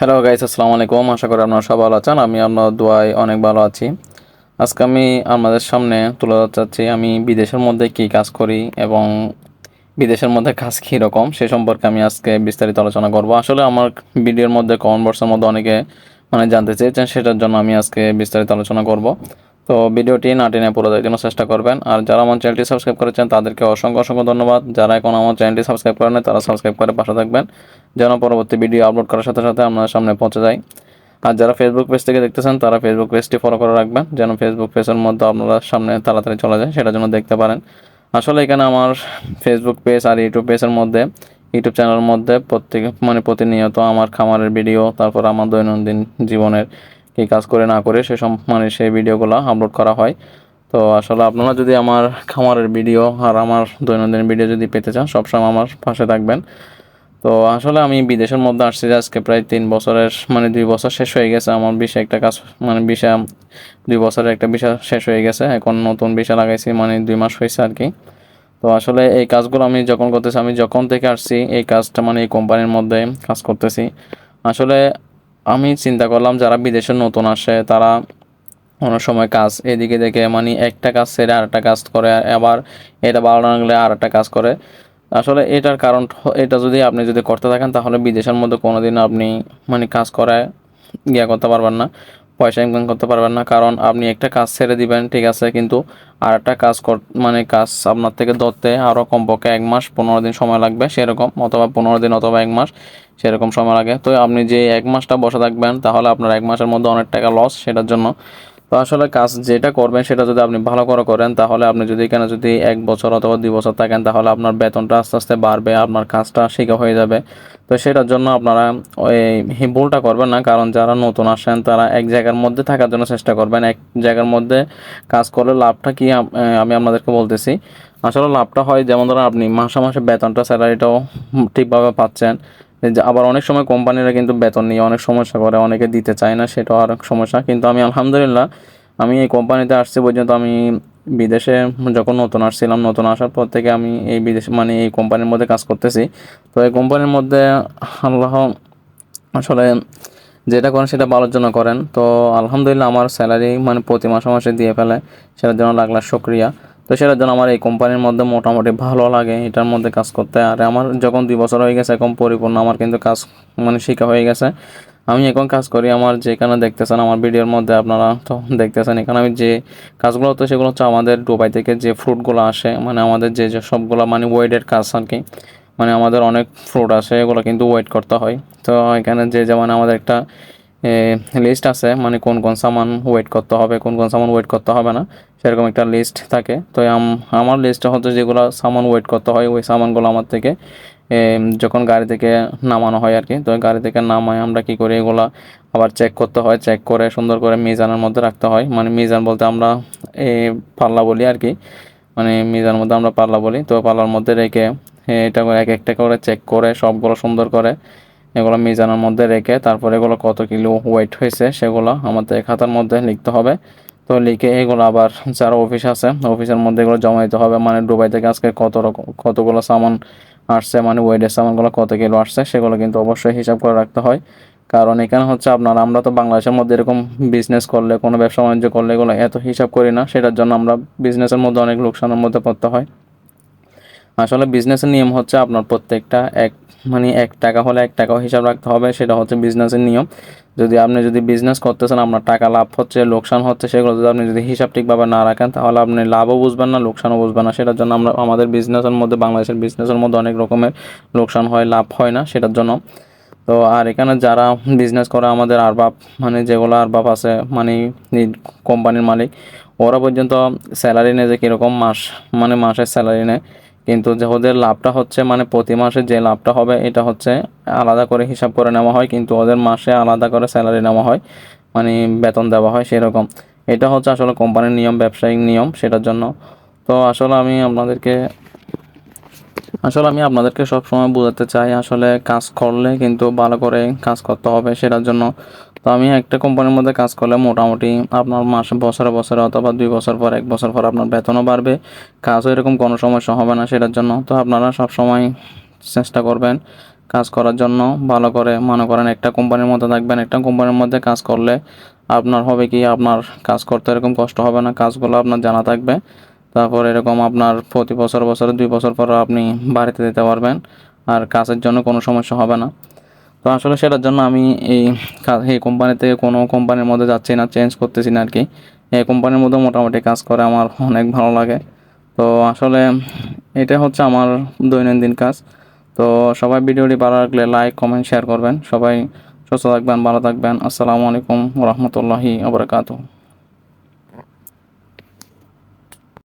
Hello guys আসসালামু আলাইকুম। আশা করি আপনারা সব ভালো আছেন। আমি আপনার দোয়ায় অনেক ভালো আছি। আজকে আমি আপনাদের সামনে তুলে ধরতে চাচ্ছি, আমি বিদেশের মধ্যে কি কাজ করি এবং বিদেশের মধ্যে কাজ কী রকম সে সম্পর্কে আমি আজকে বিস্তারিত আলোচনা করব। আসলে আমার ভিডিওর মধ্যে কমেন্ট বক্সের মধ্যে অনেকে মানে জানতে চেয়েছেন, সেটার জন্য আমি আজকে বিস্তারিত আলোচনা করব। তো ভিডিওটি না টেনে পুরো দেখার জন্য চেষ্টা করবেন। আর যারা আমার চ্যানেলটি সাবস্ক্রাইব করেছেন, তাদেরকে অসংখ্য অসংখ্য ধন্যবাদ। যারা এখন আমার চ্যানেলটি সাবস্ক্রাইব করেন তারা সাবস্ক্রাইব করে পাশে থাকবেন, যেন পরবর্তী ভিডিও আপলোড করার সাথে সাথে আপনার সামনে পৌঁছে যায়। আর যারা ফেসবুক পেজ থেকে দেখতেছেন, তারা ফেসবুক পেজটি ফলো করে রাখবেন, যেন ফেসবুক পেজের মধ্যে আপনারা সামনে তাড়াতাড়ি চলে যায় সেটার জন্য দেখতে পারেন। আসলে এখানে আমার ফেসবুক পেজ আর ইউটিউব পেজের মধ্যে ইউটিউব চ্যানেলের মধ্যে প্রত্যেক মানে প্রতিনিয়ত আমার খামারের ভিডিও তারপর আমার দৈনন্দিন জীবনের কী কাজ করে না করে সে মানে সেই ভিডিওগুলো আপলোড করা হয়। তো আসলে আপনারা যদি আমার খামারের ভিডিও আর আমার দৈনন্দিন ভিডিও যদি পেতে চান, সবসময় আমার পাশে থাকবেন। তো আসলে আমি বিদেশের মধ্যে আসছি আজকে প্রায় তিন বছরের মানে দুই বছর শেষ হয়ে গেছে আমার বিষে একটা কাজ মানে বিষা দুই বছরের একটা বিষা শেষ হয়ে গেছে। এখন নতুন বিষয় লাগাইছি মানে দুই মাস হয়েছে আর কি। তো আসলে এই কাজগুলো আমি যখন করতেছি, আমি যখন থেকে আসছি, এই কাজটা মানে এই কোম্পানির মধ্যে কাজ করতেছি। আসলে আমি চিন্তা করলাম, যারা বিদেশে নতুন আসে, তারা অনেক সময় কাজ এদিকে দেখে মানে একটা কাজ ছেড়ে আরেকটা কাজ করে, আবার এটা ভালো না লাগলে আরেকটা কাজ করে। আসলে এটার কারণ এটা যদি আপনি যদি করতে থাকেন, তাহলে বিদেশের মধ্যে কোনোদিন আপনি মানে কাজ করে ইয়া করতে পারবেন না। পয়সা ইনকাম করতে পারবেন না। কারণ আপনি একটা কাজ ছেড়ে দিবেন, ঠিক আছে? কিন্তু আর একটা কাজ মানে কাজ আপনার থেকে ধরতে আরও কমপক্ষে এক মাস পনেরো দিন সময় লাগবে, সেরকম, অথবা পনেরো দিন অথবা এক মাস, সেরকম সময় লাগে। তো আপনি যে এক মাসটা বসে থাকবেন, তাহলে আপনার এক মাসের মধ্যে অনেক টাকা লস সেটার জন্য তো আসলে কাজ যেটা করবেন সেটা যদি আপনি ভালো করে করেন, তাহলে আপনি যদি এখানে যদি এক বছর অথবা দুই বছর থাকেন, তাহলে আপনার বেতনটা আস্তে আস্তে বাড়বে, আপনার কাজটা শেখা হয়ে যাবে। তো সেটার জন্য আপনারা ওই ভুলটা করবেন না, কারণ যারা নতুন আসেন, তারা এক জায়গার মধ্যে থাকার জন্য চেষ্টা করবেন। এক জায়গার মধ্যে কাজ করলে লাভটা কি আমি আপনাদেরকে বলতেছি। আসলে লাভটা হয়, যেমন ধরুন আপনি মাসে মাসে বেতনটা, স্যালারিটাও ঠিকভাবে পাচ্ছেন। আবার অনেক সময় কোম্পানিরা কিন্তু বেতন নিয়ে অনেক সমস্যা করে, অনেকে দিতে চায় না, সেটাও আর সমস্যা। কিন্তু আমি আলহামদুলিল্লাহ, আমি এই কোম্পানিতে আসছি পর্যন্ত আমি বিদেশে যখন নতুন আসছিলাম, নতুন আসার পর থেকে আমি এই বিদেশ মানে এই কোম্পানির মধ্যে কাজ করতেছি। তো এই কোম্পানির মধ্যে আল্লাহ আসলে যেটা করেন সেটা ভালোর জন্য করেন। তো আলহামদুলিল্লাহ আমার স্যালারি মানে প্রতি মাসে মাসে দিয়ে ফেলে, সেটার জন্য লাখ শুক্রিয়া। তো সেটার জন্য আমার এই কোম্পানির মধ্যে মোটামুটি ভালো লাগে, এটার মধ্যে কাজ করতে। আর আমার যখন দুই বছর হয়ে গেছে, এখন পরিপূর্ণ, আমার কিন্তু কাজ মানে শেখা হয়ে গেছে। আমি এখন কাজ করি আমার যেখানে দেখতেছেন, আমার ভিডিওর মধ্যে আপনারা তো দেখতেছেন, এখানে আমি যে কাজগুলো হতো সেগুলো হচ্ছে আমাদের দুবাই থেকে যে ফ্রুটগুলো আসে মানে আমাদের যে যে সবগুলো মানে ওয়েডের কাজ আর কি মানে আমাদের অনেক ফ্রুট আসে, এগুলো কিন্তু ওয়েট করতে হয়। তো এখানে যে যেমন আমাদের একটা লিস্ট আছে মানে কোন কোন সামান ওয়েট করতে হবে, কোন কোন সামান ওয়েট করতে হবে না, সেরকম একটা লিস্ট থাকে। তো আম- আমার লিস্টটা হচ্ছে যেগুলো সামান ওয়েট করতে হয়, ওই সামানগুলো আমার থেকে যখন গাড়ি থেকে নামানো হয় আর কি তো গাড়ি থেকে নামায়, আমরা কি করি এগুলো আবার চেক করতে হয় চেক করে সুন্দর করে মিজানের মধ্যে রাখতে হয়। মানে মিজান বলতে আমরা পাল্লা বলি আর কি মানে মিজানের মধ্যে আমরা পাল্লা বলি, তো পাল্লার মধ্যে রেখে এটা এক একটা করে চেক করে, সবগুলো সুন্দর করে এগুলো মিজানের মধ্যে রেখে তারপরে এগুলো কত কিলো ওয়েট হয়েছে সেগুলো আমাদের খাতার মধ্যে লিখতে হবে। তো লিখে এগুলো আবার যারা অফিস আছে অফিসের মধ্যে এগুলো জমা দিতে হবে। মানে দুবাই থেকে আজকে কত রকম, কতগুলো সামান আসছে মানে ওয়েটের সামানগুলো কত কিলো আসছে সেগুলো কিন্তু অবশ্যই হিসাব করে রাখতে হয়। কারণ এখানে হচ্ছে আপনার, আমরা তো বাংলাদেশের মধ্যে এরকম বিজনেস করলে, কোনো ব্যবসা বাণিজ্য করলে এগুলো এত হিসাব করি না, সেটার জন্য আমরা বিজনেসের মধ্যে অনেক লোকসানের মধ্যে পড়তে হয়। আসলে বিজনেসের নিয়ম হচ্ছে আপনার প্রত্যেকটা এক মানে এক টাকা হলে এক টাকাও হিসাব রাখতে হবে, সেটা হচ্ছে বিজনেসের নিয়ম। যদি আপনি যদি বিজনেস করতেছেন, আপনার টাকা লাভ হচ্ছে, লোকসান হচ্ছে, সেগুলো যদি আপনি যদি হিসাব ঠিকভাবে না রাখেন, তাহলে আপনি লাভও বুঝবেন না, লোকসানও বুঝবেন না। সেটার জন্য আমরা, আমাদের বিজনেসের মধ্যে, বাংলাদেশের বিজনেসের মধ্যে অনেক রকমের লোকসান হয়, লাভ হয় না সেটার জন্য। তো আর এখানে যারা বিজনেস করে, আমাদের আরবাব মানে যেগুলো আরবাব আছে মানে কোম্পানির মালিক, ওরা পর্যন্ত স্যালারি নেয় যে কীরকম মাস মানে মাসের স্যালারি নেয়। কিন্তু যে ওদের লাভটা হচ্ছে মানে প্রতি মাসে যে লাভটা হবে, এটা হচ্ছে আলাদা করে হিসাব করে নেওয়া হয়, কিন্তু ওদের মাসে আলাদা করে স্যালারি নেওয়া হয় মানে বেতন দেওয়া হয় সেরকম। এটা হচ্ছে আসলে কোম্পানির নিয়ম, ব্যবসায়িক নিয়ম সেটার জন্য। তো আসলে আমি আপনাদেরকে, আসলে আমি আপনাদেরকে সব সময় বোঝাতে চাই আসলে কাজ করলে কিন্তু ভালো করে কাজ করতে হবে সেটার জন্য। তো আমি একটা কোম্পানির মধ্যে কাজ করলে মোটামুটি আপনার মাস বছরে বছরে অথবা দুই বছর পর, এক বছর পর আপনার বেতনও বাড়বে। কাজও এরকম কোনো সমস্যা হবে না সেটার জন্য। তো আপনারা সব সময় চেষ্টা করবেন কাজ করার জন্য। ভালো করে মনে করেন একটা কোম্পানির মধ্যে থাকবেন, একটা কোম্পানির মধ্যে কাজ করলে আপনার হবে কি, আপনার কাজ করতে এরকম কষ্ট হবে না, কাজগুলো আপনার জানা থাকবে। তারপর এরকম আপনার প্রতি বছর বছর দুই বছর পর আপনি বাড়িতে দিতে পারবেন। আর কাজের জন্য কোনো সমস্যা হবে না। তো আসলে সেটার জন্য আমি এই এই কোম্পানি থেকে কোনো কোম্পানির মধ্যে যাচ্ছি না চেঞ্জ করতেছি না আর কি। এই কোম্পানির মধ্যে মোটামুটি কাজ করে আমার অনেক ভালো লাগে। তো আসলে এটা হচ্ছে আমার দৈনন্দিন কাজ। তো সবাই ভিডিওটি ভালো রাখলে লাইক কমেন্ট শেয়ার করবেন। সবাই সুস্থ থাকবেন, ভালো থাকবেন। আসসালামু আলাইকুম রহমতুল্লাহি আবরকাতুহ